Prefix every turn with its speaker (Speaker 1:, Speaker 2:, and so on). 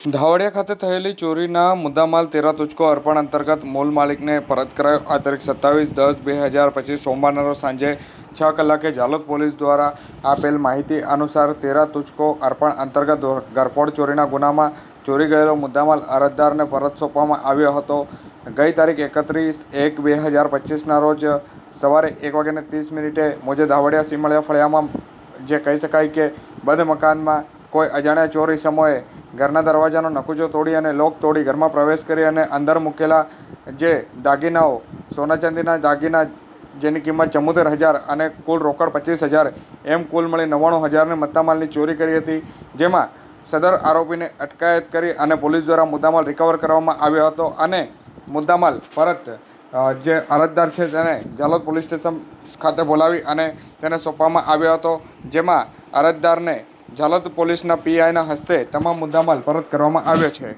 Speaker 1: ધાવડિયા ખાતે થયેલી ચોરીના મુદ્દામાલ તેરા તુચકો અર્પણ અંતર્ગત મૂલ માલિકને પરત કરાયો. આ તારીખ સત્તાવીસ દસ બે હજાર પચીસ સોમવારના રોજ સાંજે છ કલાકે જાલોદ પોલીસ દ્વારા આપેલ માહિતી અનુસાર તેરા તુચકો અર્પણ અંતર્ગત ગરફોડ ચોરીના ગુનામાં ચોરી ગયેલો મુદ્દામાલ અરજદારને પરત સોંપવામાં આવ્યો હતો. ગઈ તારીખ એકત્રીસ એક બે હજાર પચીસના રોજ સવારે એક વાગ્યાને ત્રીસ મિનિટે મોજે ધાવડિયા સીમળિયા ફળિયામાં જે કહી શકાય કે બંધ મકાનમાં કોઈ અજાણ્યા ચોર સમયે ઘરના દરવાજાનો નકુચો તોડી અને લોક તોડી ઘરમાં પ્રવેશ કરી અને અંદર મૂકેલા જે દાગીનાઓ સોના ચાંદીના દાગીના જેની કિંમત ચુમ્મોતેર હજાર અને કુલ રોકડ પચીસ હજાર, એમ કુલ મળી નવ્વાણું હજારની મત્તામાલની ચોરી કરી હતી, જેમાં સદર આરોપીને અટકાયત કરી અને પોલીસ દ્વારા મુદ્દામાલ રિકવર કરવામાં આવ્યો હતો અને મુદ્દામાલ પરત જે અરજદાર છે તેને ઝાલોદ પોલીસ સ્ટેશન ખાતે બોલાવી અને તેને સોંપવામાં આવ્યો હતો, જેમાં અરજદારને ઝાલોદ પોલીસના પીઆઈના હસ્તે તમામ મુદ્દામાલ પરત કરવામાં આવ્યો છે.